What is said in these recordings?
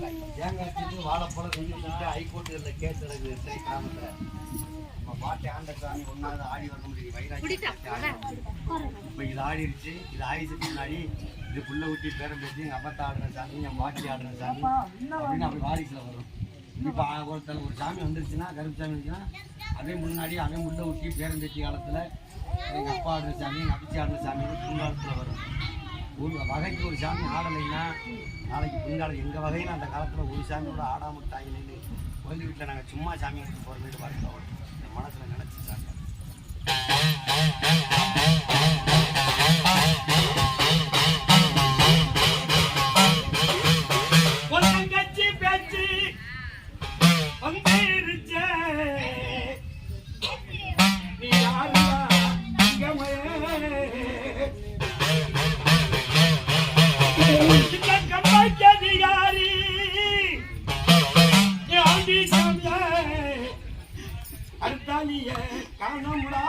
தேங்காய் வச்சுட்டு வாழைப்பழம் செஞ்சு வச்சுட்டு ஹைகோர்ட்டுல கேஸ் நடக்குது. எத்தனை கிராமத்துல? நம்ம பாட்டி ஆண்ட சாமி ஒன்னாவது ஆடி வர முடியும் வைராக்கி இப்போ இது ஆடிருச்சு. இது ஆயிடுச்சுக்கு முன்னாடி இது புள்ள ஊட்டி பேரம் பேசி எங்கள் அப்பத்தா ஆடுற சாமி என் பாட்டி ஆடுற சாமி அப்படின்னு அப்படி வாரிசுல வரும். இப்போ ஒருத்தர் ஒரு சாமி வந்துருச்சுன்னா கருப்பு சாமி வந்துச்சுன்னா அதே முன்னாடி அவன் முள்ள ஊட்டி பேரம் பேச்சு காலத்தில் எங்கள் அப்பா ஆடுற சாமி எங்கள் அப்பச்சி ஆடுற சாமி பின்காலத்தில் வரும். ஒரு வகைக்கு ஒரு சாமி ஆடலைன்னா நாளைக்கு பின்காலம் எங்கள் வகையில் அந்த காலத்தில் ஒரு சாமியோட ஆடாமல் விட்டாங்கன்னு கோயில் வீட்டில் நாங்கள் சும்மா சாமி எடுத்து மாதிரி பார்க்கிறோம் என் மனசில் நினச்சி சாமி அடுத்தாலிய காணமுடா.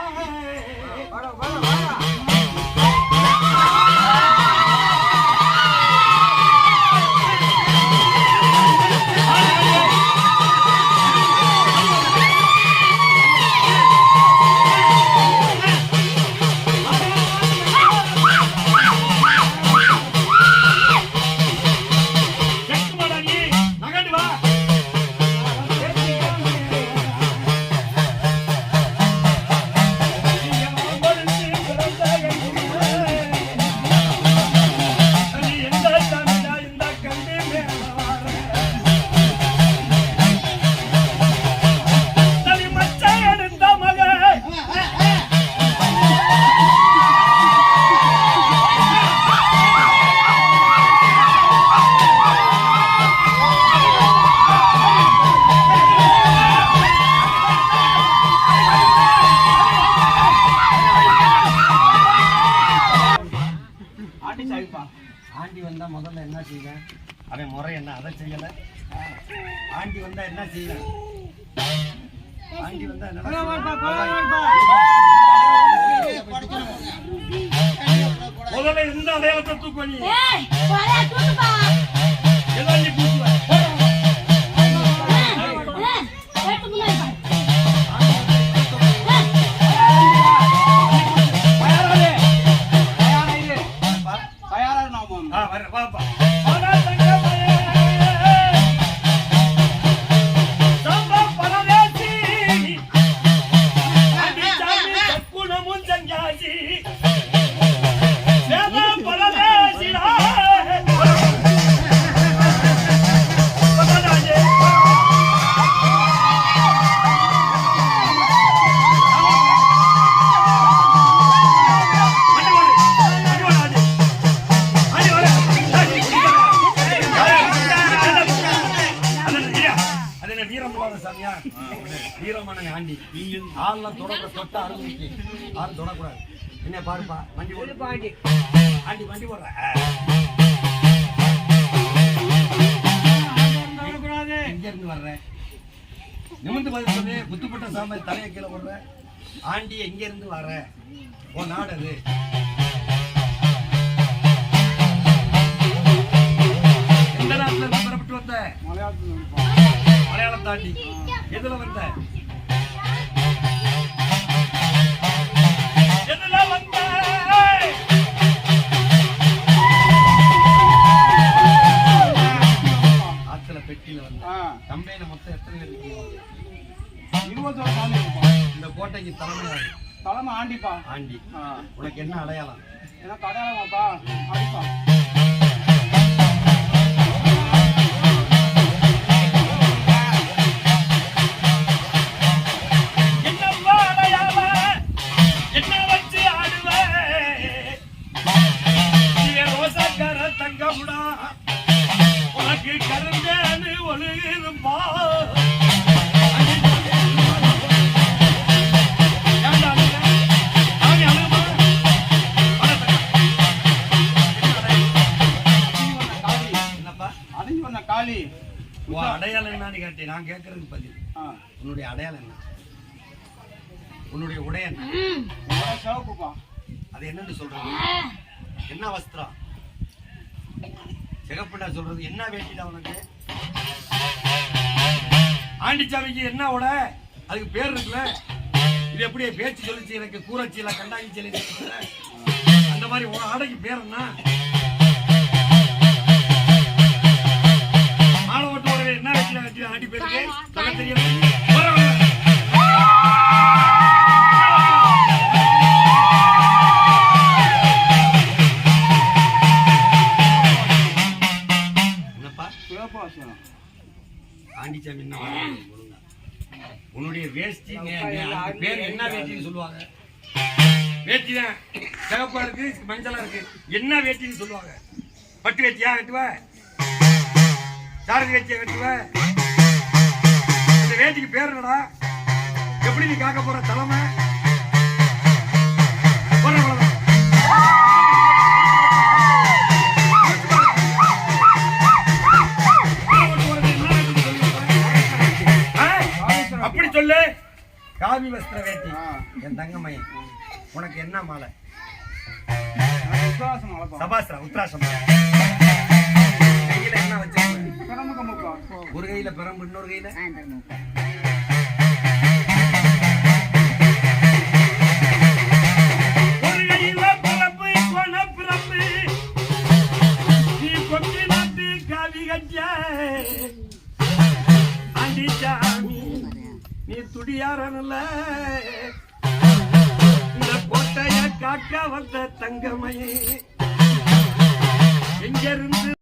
என்ன செய்வேன் அவன் முறை என்ன? அதை செய்யல. ஆண்டி வந்தா என்ன செய்வேன் ஆண்டி வந்தா என்ன முதல்ல இந்த அடையாளத்தை தூக்கு ஆண்டி ஆள்லாம் தொடக்க தொட்ட அருமைக்கு ஆள் தொடக்கூடாது. என்ன பாருப்பா வண்டி ஓடு. ஆண்டி வண்டி போடுற எங்க இருந்து வர்ற. நிமிந்து பதில் சொல்லு. குத்துப்பட்ட சாம்பல் தலையை கீழே போடுற. ஆண்டி எங்க இருந்து வர்ற. உன் நாடு அது. எந்த நாட்டுல இருந்து புறப்பட்டு வந்த? மலையாளம் தாண்டி. எதுல வந்த? வந்த. கம்பெனில மொத்தம் எத்தனை பேர் இருக்கீங்க? சாமி இருப்போம். இந்த கோட்டைக்கு தலைமையாரு தலைமை ஆண்டிப்பா. ஆண்டி. உனக்கு என்ன அடையாளம்? ஏன்னா கடையாளமாப்பா அடிப்பா காளி உன் அடையாளம் என்னன்னு கேட்டேன். நான் கேட்கறதுக்கு பதில் ஆ. உன்னுடைய அடையாளம் என்ன? உன்னுடைய உடை என்ன? சிவப்புப்பா. அது என்னன்னு சொல்றது? என்ன வஸ்திரம்? சிகப்புடா சொல்றது? என்ன வேட்டிடா உனக்கு? ஆண்டிச்சாமிக்கு என்ன உட? அதுக்கு பேர் இருக்குல்ல? இது எப்படி பேச்சு சொல்லிச்சு? எனக்கு கூரச்சியில கண்டாங்கி சொல்லி அந்த மாதிரி ஒரு ஆடைக்கு பேர் என்ன? மாலை ஓட்டு என்ன வச்சு ஆண்டி பேருக்கு சொல்ல ஆண்டிச்சாமி என்ன ஒழுங்கா. உன்னுடைய வேஷ்டி பேர் என்ன வேட்டின்னு சொல்லுவாங்க? வேட்டி தான். சிவப்பா இருக்கு மஞ்சளா இருக்கு. என்ன வேட்டின்னு சொல்லுவாங்க? பட்டு வேட்டியா கட்டுவ சாரதி வேட்டியா கட்டுவ இந்த வேட்டிக்கு பேர் என்னடா? எப்படி நீ காக்க போற தலைமை? காவி வஸ்திர வேட்டி. என் தங்கம்மையன் உனக்கு என்ன மாலை? விசுவாசம் வளர்ப்பா சபாஸ்ரா உத்ராசம் கையில என்ன வச்சிருக்க? ஒரு கையில பிரம்பு இன்னொரு கையில? ஒரு நீ துடியாரன்ல இந்த கோட்டைய காக்க வந்த தங்கமையே எங்கிருந்து